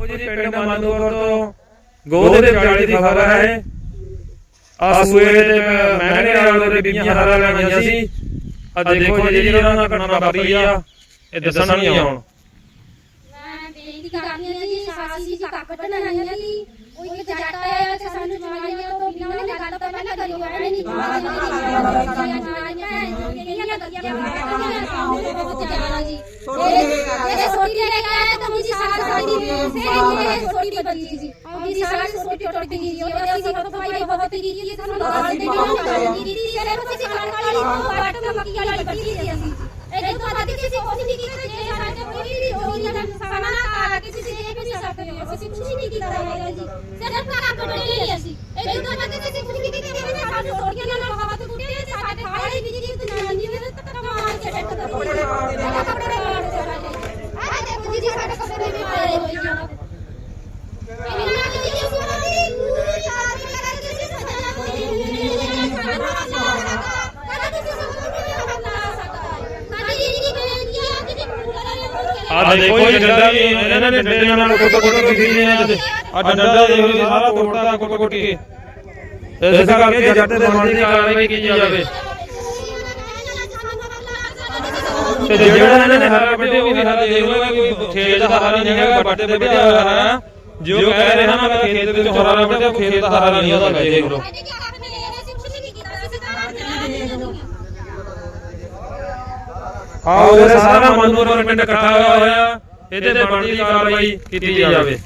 ਉਹ ਜੀ ਪਿੰਡ ਮਾਨੂਪੁਰ ਤੋਂ ਗੋਦ ਦੇ ਵਿਚਾਲੇ ਦੀ ਖਬਰ ਹੈ। ਆ ਸੂਏ ਤੇ ਮਹਿੰਗੇ ਨਾਲ ਦੇ ਬੀਬੀਆਂ ਹਰਾ ਲਾਈਆਂ ਸੀ। ਆ ਦੇਖੋ ਜੀ ਜਿਹੜੀ ਉਹਨਾਂ ਨਾਲ ਘਟਨਾ ਵਾਪਰੀ ਆ ਇਹ ਦੱਸਣ ਨਹੀਂ ਆਉਣ। ਮੈਂ ਬੇਨਤੀ ਕਰਦੀ ਹਾਂ ਜੀ ਸਾਸੀ ਜੀ ਕੱਕੜ ਨਾ ਆਈਆਂ ਜੀ। ਉਹ ਇੱਕ ਜੱਟ ਆਇਆ ਤੇ ਸਾਨੂੰ ਜਵਾਨੀਆਂ ਤੋਂ ਬਿਨਾਂ ਨੇ ਗੱਲ ਤਾਂ ਪਹਿਲਾਂ ਕਰੀ ਹੋਇਆ ਨਹੀਂ। ਸਿਰਫ ਕੰਮ ਕੱਢੇ ਹੀ ਅਸੀਂ ਇਹ ਤਾਂ ਪਤਾ ਕਿਸੇ ਕੁਝ ਨਹੀਂ ਕੀਤਾ ਜੇ ਸਾਨੂੰ ਥੋੜੀਆਂ ਨਾਲ ਹਵਾ ਤੇ ਕੁੱਟੇ ਤੇ ਸਾਡੇ ਖਾੜੇ ਵੀ ਜੀ ਤੇ ਨਾਨੀ ਵੀ ਤੇ ਕਮਾਲ ਚ ਟੱਟ ਕਰ ਕੱਪੜੇ ਆ ਦੇਖੋ ਜੀ ਸਾਡੇ ਕੱਪੜੇ ਵੀ ਪਾਏ ਹੋਏ ਜੀ ਇਹਨਾਂ ਦੀ ਜੀ ਸੁਣਾਈ ਪੂਰੀ ਸਾਰੀ ਕਰਾ ਕਿਸੇ ਸਜਣਾ ਕੋਈ ਨਹੀਂ ਖਾਣਾ ਕਦਾ ਕਿਸੇ ਸਭ ਨੂੰ ਬਣਾ ਸਕਦਾ ਸਾਡੀ ਜਿਹੜੀ ਬੇਨਤੀ ਹੈ ਕਿ ਜੇ ਪੂਰਾ ਆ ਦੇਖੋ ਜੀ ਡੰਡਾ ਵੀ ਇਹਨਾਂ ਨੇ ਡੰਡੇ ਨਾਲ ਕੁੱਟ ਕੁੱਟ ਕੇ ਖੀਨੇ ਆ ਡੰਡਾ ਦੇਖ ਲਓ ਸਾਰਾ ਕੁੱਟਦਾ ਕੁੱਟ ਕੁੱਟ ਕੇ ਇਸ ਕਰਕੇ ਜੱਟ ਦੇ ਮਨ ਦੀ ਕਾਰਵਾਈ ਕੀਤੀ ਜਾਵੇ। ਤੇ ਜਿਹੜਾ ਇਹਨਾਂ ਨੇ ਹਰਾ ਵੱਡੇ ਉਹ ਵੀ ਹਰਾ ਦੇਖ ਲਓ ਕਿ ਖੇਤ ਦਾ ਹਰਾ ਨਹੀਂ ਹੈਗਾ ਵੱਡੇ ਤੇ ਵੱਡਿਆ ਹਰਾ ਜੋ ਕਹਿ ਰਹੇ ਹਨ, ਮੈਂ ਖੇਤ ਵਿੱਚ ਹਰਾ ਵੱਡੇ ਖੇਤ ਦਾ ਹਰਾ ਨਹੀਂ ਉਹਦਾ ਦੇਖ ਲਓ। ਆਹ ਸਾਰਾ ਮਨੂਰ ਪਿੰਡ ਇਕੱਠਾ ਹੋਇਆ, ਇਹਦੇ ਬਣਦੀ ਕਾਰਵਾਈ ਕੀਤੀ ਜਾਵੇ।